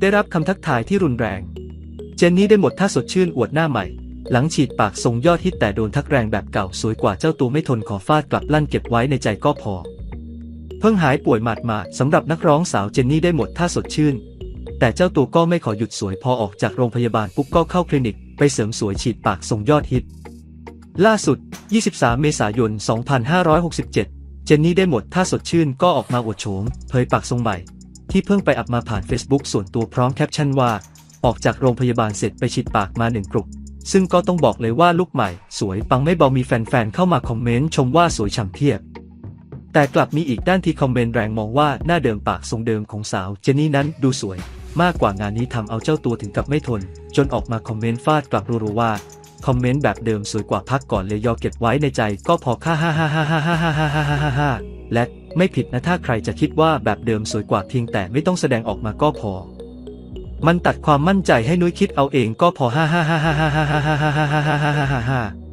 ได้รับคำทักทายที่รุนแรง เจนนี่ได้หมดท่าสดชื่นอวดหน้าใหม่ หลังฉีดปากทรงยอดฮิตแต่โดนทักแรงแบบเก่าสวยกว่าเจ้าตัวไม่ทนขอฟาดกลับลั่นเก็บไว้ในใจก็พอ เพิ่งหายป่วยหมาดๆสำหรับนักร้องสาวเจนนี่ได้หมดท่าสดชื่น แต่เจ้าตัวก็ไม่ขอหยุดสวยพอออกจากโรงพยาบาลปุ๊บก็เข้าคลินิกไปเสริมสวยฉีดปากทรงยอดฮิต ล่าสุด 23 เมษายน 2567 เจนนี่ได้หมดท่าสดชื่นก็ออกมาอวดโฉมเผยปากทรงใหม่ ที่เพิ่งไปอัพมาผ่าน Facebook ส่วนตัวพร้อมแคปชั่นว่า ออกจากโรงพยาบาลเสร็จไปฉีดปากมาหนึ่งกรุกซึ่งก็ต้องบอกเลยว่าลุกใหม่ สวยปังไม่เบามีแฟนๆเข้ามาคอมเมนต์ชมว่าสวยฉ่ำเทียบ แต่กลับมีอีกด้านที่คอมเมนต์แรงมองว่าหน้าเดิมปากทรงเดิมของสาวเจนนี่นั้นดูสวย มากกว่างานนี้ทำเอาเจ้าตัวถึงกับไม่ทน จนออกมาคอมเมนต์ฟาดกลับรัวๆว่าคอมเมนต์แบบเดิมสวยกว่าพักก่อนเลยยอเก็บไว้ในใจก็พอค่าฮ่าฮ่าฮ่าฮ่าฮ่าฮ่าฮ่าฮ่าฮ่าฮ่าฮ่าและ ไม่ผิดนะถ้าใครจะคิดว่าแบบเดิมสวยกว่าเพียงแต่ไม่ต้องแสดงออกมาก็พอ มันตัดความมั่นใจให้นุ้ยคิดเอาเองก็พอฮ่าฮ่าฮ่าฮ่าฮ่าฮ่าฮ่าฮ่าฮ่าฮ่าฮ่าฮ่า